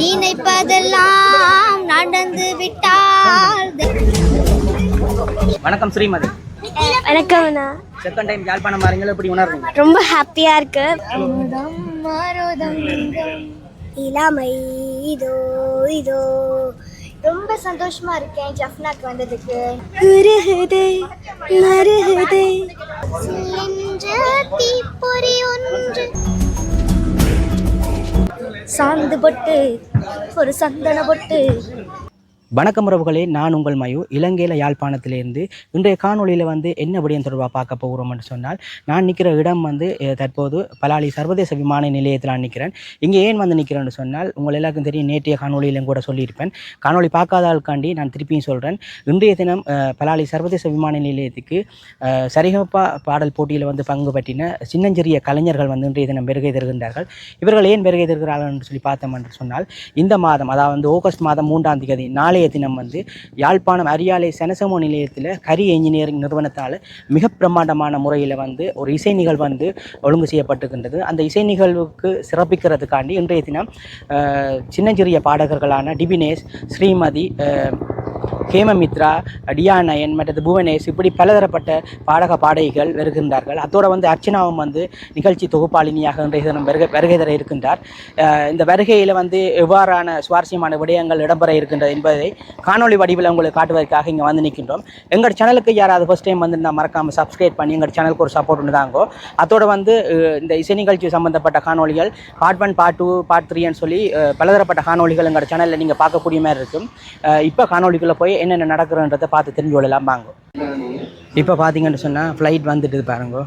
நினைப்பதெல்லாம் நடந்து விட்டால். வணக்கம் ஸ்ரீமதி. வணக்கம்ண்ணா செகண்ட் டைம் யாழ்ப்பாணம் பாருங்கள் எப்படி உணர்றீங்க? ரொம்ப ஹாப்பியா இருக்கு. இளமை இதோ இதோ. ரொம்ப சந்தோஷமா இருக்கேன் ஜஃப்னாக்கு வந்ததுக்கு. மருகுதே. தீப்பொறி ஒன்று. சாந்து பொட்டு ஒரு சந்தன பொட்டு வணக்கம் உறவுகளே நான் உங்கள் மயு. இலங்கையில் யாழ்ப்பாணத்திலேருந்து இன்றைய காணொளியில் வந்து என்ன விடயம் தொடர்பாக பார்க்க போகிறோம்னு சொன்னால் நான் நிற்கிற இடம் வந்து தற்போது பலாலி சர்வதேச விமான நிலையத்தில் நான் நிற்கிறேன் இங்கே ஏன் வந்து நிற்கிறேன்னு சொன்னால் உங்கள் எல்லாருக்கும் தெரியும் நேற்றைய காணொலியிலும் கூட சொல்லியிருப்பேன். காணொலி பார்க்காதாளுக்காண்டி நான் திருப்பியும் சொல்கிறேன் இன்றைய தினம் பலாலி சர்வதேச விமான நிலையத்துக்கு சரிகப்பா பாடல் போட்டியில் வந்து பங்கு பற்றின சின்னஞ்சிறிய கலைஞர்கள் வந்து இன்றைய தினம் வருகை தருகின்றார்கள். இவர்கள் ஏன் பெருகை தருகிறார்கள் என்று சொல்லி பார்த்தோம் என்று சொன்னால் இந்த மாதம் அதாவது ஆகஸ்ட் மாதம் மூன்றாம் தேதி இன்றைய தினம் வந்து யாழ்ப்பாணம் அரியாலை செனசமோ நிலையத்தில் கரி என்ஜினியரிங் நிறுவனத்தால் மிக பிரம்மாண்டமான முறையில் வந்து ஒரு இசை நிகழ்வு வந்து ஒழுங்கு செய்யப்பட்டிருக்கின்றது. அந்த இசை நிகழ்வுக்கு சிறப்பிக்கிறதுக்காண்டி இன்றைய தினம் சின்னஞ்சிறிய பாடகர்களான டிபினேஷ் ஸ்ரீமதி ஹேமமித்ரா டியானயன் மற்றது புவனேஷ் இப்படி பலதரப்பட்ட பாடக பாடகிகள் வருகின்றார்கள். அதோடு வந்து அர்ச்சனாவும் வந்து நிகழ்ச்சி தொகுப்பாளினியாக இன்றைய தினம் வருகை வருகை தர இருக்கின்றார். இந்த வருகையில் வந்து எவ்வாறான சுவாரஸ்யமான விடயங்கள் இடம்பெற இருக்கின்றது என்பதை காணொளி வடிவில் உங்களுக்கு காட்டுவதற்காக இங்கே வந்து நிற்கின்றோம் எங்கள் சேனலுக்கு யாராவது ஃபஸ்ட் டைம் வந்து நான் மறக்காமல் சப்ஸ்கிரைப் பண்ணி எங்கள் சேனலுக்கு ஒரு சப்போர்ட் ஒன்று தாங்கோ. வந்து இந்த இசை நிகழ்ச்சி சம்பந்தப்பட்ட காணொளிகள் part one part two part த்ரீன்னு சொல்லி பலதரப்பட்ட காணொளிகள் எங்கள் சேனலில் நீங்கள் பார்க்கக்கூடிய மாதிரி இருக்கும். இப்போ காணொலிக்குள்ளே போய் என்னென்ன நடக்கிறன்றதை பார்த்து தெரிஞ்சு கொள்ளலாம் வாங்க இப்போ பார்த்தீங்கன்னு சொன்னால் ஃப்ளைட் வந்துட்டு பாருங்க.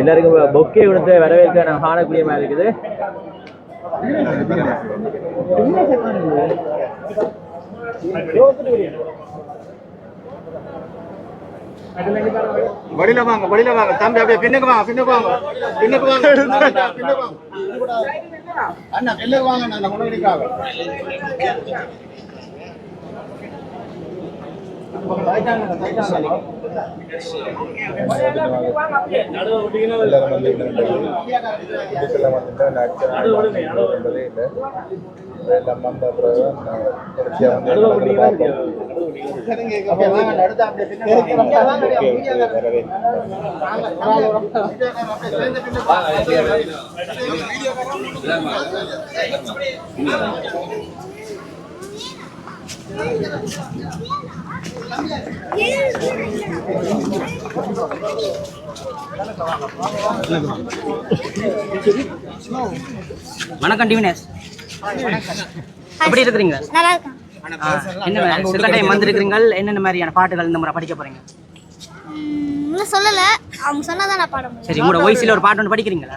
எல்லாருக்கும் பொக்கே கொடுத்து வரவேற்க நான் காணக்கூடிய மாதிரி இருக்குது. வடியில வாங்க வடியில வாங்க. தம்பி அப்படியே பின்னுக்கு வாங்க பின்னுக்கு வாங்க. பின்னுக்கு வாங்க. பின்னுக்கு வாங்க அண்ணா பின்னுக்கு வாங்க நான் முன்னாடிக்காக. எல்லாரும் வந்து இதுக்கெல்லாம் வந்துட்டு என்பதே இல்லை எல்லாம் வந்த பிறகு தொடர்ச்சியாக வந்து பார்ப்போம் வாங்க அடுத்து அப்படியே பின்னுக்கு வாங்க ஓகே, ஓகே, வரவேற்கிறேன். வணக்கம் டிவினேஷ். எப்படி இருக்கிறீங்க? என்ன செகண்ட் டைம் வந்திருக்கிறீங்க என்னென்ன மாதிரியான பாட்டுகள் இந்த முறை படிக்க போறீங்க? சொல்லல. அவங்க சொன்னாதான் நான் பாட முடியும். சரி உங்களோட வயசுல ஒரு பாட்டு ஒன்று படிக்கிறீங்களா?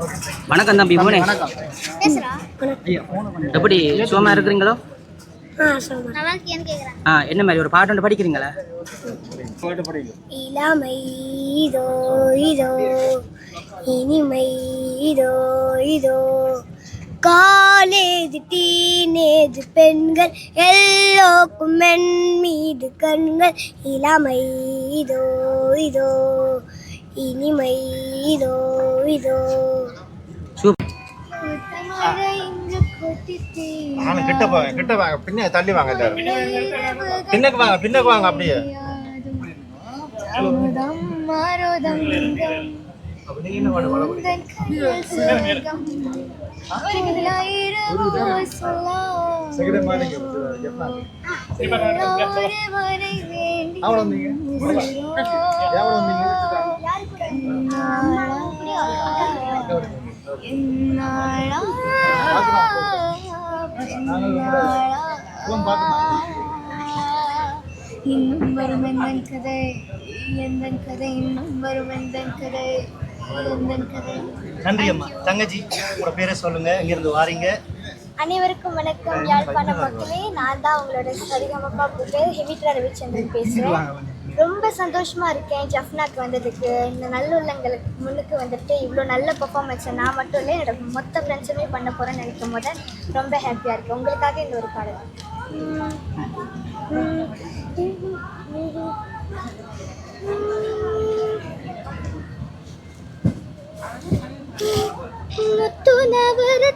வணக்கம் தம்பி பேசுறா? எப்படி சுகமா இருக்கிறீங்களோ? ஆ என்ன மாதிரி ஒரு பாட்டு ஒன்று படிக்கிறீங்களா? இளமை இதோ இதோ இனிமை இதோ இதோ. காலேஜ் டீனேஜ் பெண்கள் எல்லோருக்கும் மென் மீது கண்கள். இளமை இதோ இதோ. இனிமை இதோ. இதோ கிட்ட போங்க கிட்ட வாங்க பின்ன தள்ளி வாங்க பின்னுக்கு வாங்க பின்னுக்கு வாங்க அப்படியே. வந்தீங்க? எவ்வளோ வந்தீங்க? இன்னும் வரும் எந்தன் கதை எந்தன் கதை இன்னும் வரும் எந்தன் கதை எந்தன் கதை நன்றி அம்மா. தங்கச்சி உங்களோட பேரை சொல்லுங்க. இங்கிருந்து வாரீங்க? அனைவருக்கும் வணக்கம். யாழ்ப்பாண மக்களே நான் தான் உங்களோட சரிகமப்பா பேர் ஹெமிட்ரா ரவிச்சந்திரன் பேசுகிறேன் ரொம்ப சந்தோஷமாக இருக்கேன். ஜஃப்னாக்கு வந்ததுக்கு இந்த நல்லுள்ளங்களுக்கு முன்னுக்கு வந்துட்டு இவ்வளோ நல்ல பர்ஃபார்மன்ஸை நான் மட்டும் இல்லை என்னோட மொத்த ஃப்ரெண்ட்ஸுமே பண்ண போகிறேன்னு நினைக்கும் போது ரொம்ப ஹாப்பியாக இருக்கு. உங்களுக்காக இந்த ஒரு பாடல். முத்துனவரத்தினத்தோட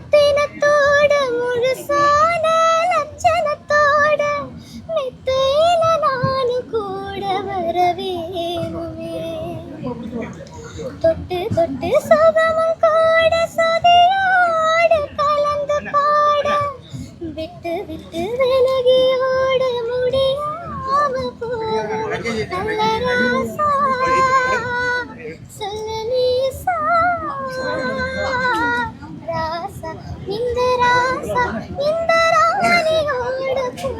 விட்டு விட்டு விலகி ஓட முடியாம சொல்ல நீசா. ராசா. இந்த ராசா. இந்த ராணியோட நன்றி.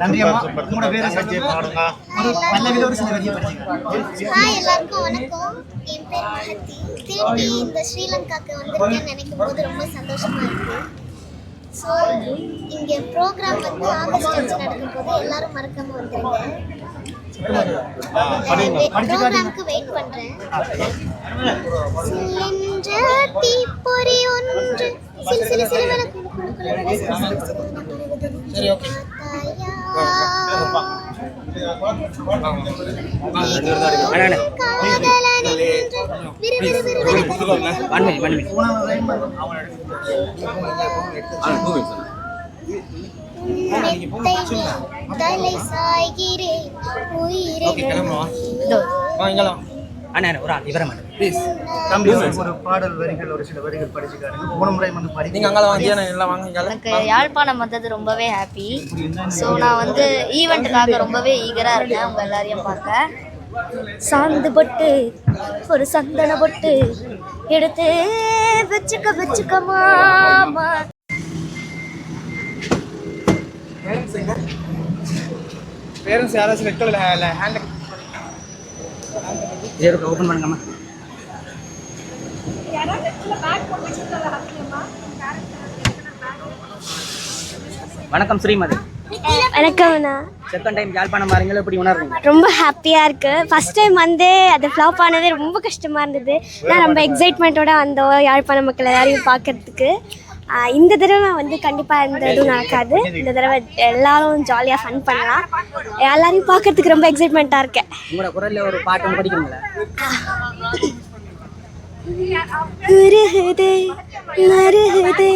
நன்றி அம்மா. உங்களோட பேரை சொல்லி பாடுங்க ஒரு பல்லவியில் ஒரு சில வரியை படிச்சுங்க ஹாய் எல்லாருக்கும் வணக்கம். என் பேர் மஹதி திருப்பி இந்த ஸ்ரீலங்காக்கு வந்திருக்கேன்னு நினைக்கும் போது ரொம்ப சந்தோஷமா இருக்கு. ஸோ இங்கே ப்ரோக்ராம் வந்து ஆகஸ்ட் அஞ்சு நடக்கும் போது எல்லாரும் மறக்காம வந்துருங்க. ப்ரோக்ராமுக்கு வெயிட் பண்றேன். சிலென்ற தீப்பொறி ஒன்று. சிலு சிலு சிலுவென குளு ஒன் மினிட் ஒன் மினிட் அண்ணா ஒரு ஆள் விவரம் ப்ளீஸ் ஒரு பாடல் வரிகள் ஒரு சில வரிகள் படிச்சுக்காருங்க. போன முறை வந்து படி நீங்க எனக்கு யாழ்ப்பாணம் வந்தது ரொம்பவே ஹாப்பி ஸோ நான் வந்து ஈவெண்ட்டுக்காக ரொம்பவே ஈகராக இருக்கேன். உங்கள் எல்லாரையும் பார்க்க. சாந்து பொட்டு ஒரு சந்தன பொட்டு எடுத்து வச்சுக்க வச்சுக்க மாமா. பேரண்ட்ஸ் யாராச்சும் ரெட் கலர் ஹேண்ட் இது ஓப்பன் பண்ணுங்கம்மா. வணக்கம் ஸ்ரீமதி. வணக்கம்ண்ணா செகண்ட் டைம் யாழ்ப்பாணம் பாருங்களா எப்படி உணர்றீங்க? ரொம்ப ஹாப்பியாக இருக்குது ஃபஸ்ட் டைம் வந்து அது ஃப்ளாப் ஆனதே ரொம்ப கஷ்டமாக இருந்தது. நான் ரொம்ப எக்ஸைட்மெண்ட்டோட வந்தோம் யாழ்ப்பாண மக்கள் எல்லாரையும் பார்க்கறதுக்கு. இந்த தடவை வந்து கண்டிப்பாக எந்த இதுவும் நடக்காது. இந்த தடவை எல்லாரும் ஜாலியாக ஃபன் பண்ணலாம். எல்லாரையும் பார்க்கறதுக்கு ரொம்ப எக்ஸைட்மெண்ட்டாக இருக்கேன் உங்களோட குரல்ல ஒரு பாட்டு படிக்கிறீங்களா உருகுதே மருகுதே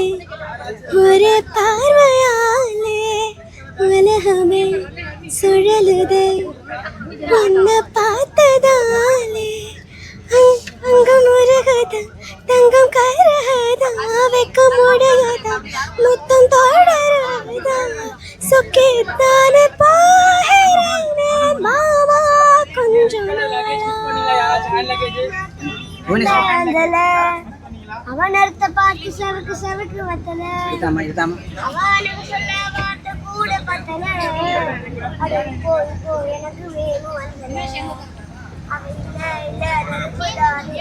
ஒரு பார்வையாலே சுழலுதே உன்னை பார்த்ததாலே. அங்- அங்கம் உருகுதா தங்கம் கருகுதா வைக்க முடியாதா முத்தம் தொடருதா. சொக்கித்தானே பாகிறேனே மாமா கொஞ்சம் அவன் அறுத்த பாட்டு செவக்கு செவக்கு வத்தல. அவனுக்கு சொல்ல. கூட பத்தல அட இப்போ இப்போ எனக்கு வேணும் வந்தல அவன் இல்ல இல்ல அது கூடாது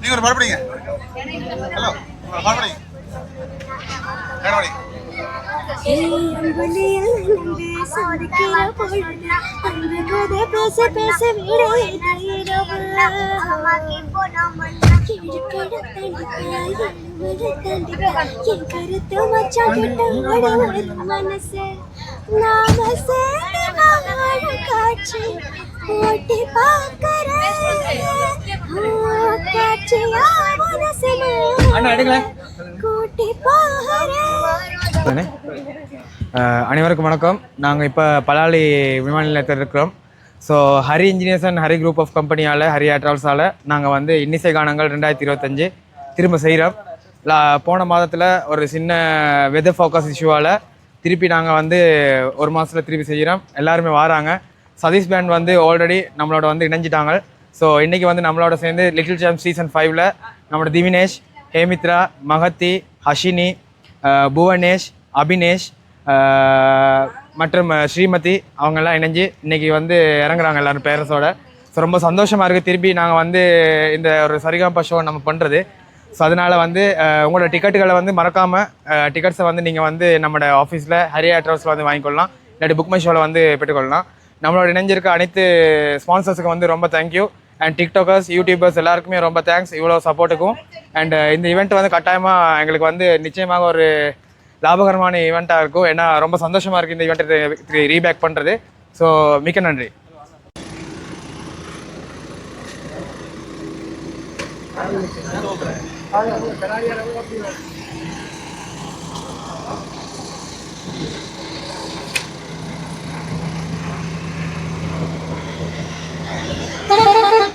நீங்க ஒரு மறுபடிங்க ஹலோ கடவுளே பேச பேச கருத்து மச்சான் கிட்ட மனசு நாம சேர்ந்து காட்சி காட்சியா மனசு கூட்டி போகிறேன் அனைவருக்கும் வணக்கம். நாங்கள் இப்போ பலாலி விமான நிலையத்தில் இருக்கிறோம். So Hari engineers and Hari group of கம்பெனியால் Hari ஆட்ரால்ஸால் நாங்கள் வந்து இன்னிசை கானங்கள் ரெண்டாயிரத்தி இருபத்தஞ்சு திரும்ப செய்கிறோம் போன மாதத்தில் ஒரு சின்ன வெதர் ஃபோக்கஸ் இஷ்யூவால் திருப்பி நாங்கள் வந்து ஒரு மாதத்தில் திருப்பி செய்கிறோம் எல்லாருமே வராங்க. சதீஷ் பேண்ட் வந்து ஆல்ரெடி நம்மளோட வந்து இணைஞ்சிட்டாங்க. ஸோ இன்றைக்கி வந்து நம்மளோட சேர்ந்து லிட்டில் சாம்ப் சீசன் ஃபைவ்ல நம்மளோட திவினேஷ் ஹேமித்ரா மகத்தி ஹஷினி புவனேஷ் அபினேஷ் மற்றும் ஸ்ரீமதி அவங்கெல்லாம் இணைஞ்சு இன்றைக்கி வந்து இறங்குறாங்க எல்லோரும் பேரஸோட ஸோ ரொம்ப சந்தோஷமாக இருக்குது திருப்பி நாங்கள் வந்து இந்த ஒரு சரிகாம்பா ஷோ நம்ம பண்ணுறது ஸோ அதனால் வந்து உங்களோட டிக்கெட்டுகளை வந்து மறக்காமல் டிக்கெட்ஸை வந்து நீங்கள் வந்து நம்மளோட ஆஃபீஸில் ஹரியா ட்ராவல்ஸில் வந்து வாங்கிக்கொள்ளலாம். இல்லாட்டி புக் மை ஷோவில் வந்து பெற்றுக்கொள்ளலாம். நம்மளோட இணைஞ்சிருக்க அனைத்து ஸ்பான்சர்ஸுக்கு வந்து ரொம்ப தேங்க்யூ அண்ட் டிக்டாக்கர்ஸ் யூடியூபர்ஸ் எல்லாருக்குமே ரொம்ப தேங்க்ஸ் இவ்வளோ சப்போர்ட்டுக்கும் அண்ட் இந்த ஈவெண்ட் வந்து கட்டாயமாக எங்களுக்கு வந்து நிச்சயமாக ஒரு லாபகரமான ஈவெண்ட்டாக இருக்கும் ஏன்னா ரொம்ப சந்தோஷமாக இருக்குது இந்த ஈவெண்ட்டை ரீபேக் பண்ணுறது ஸோ மிக்க நன்றி Thank.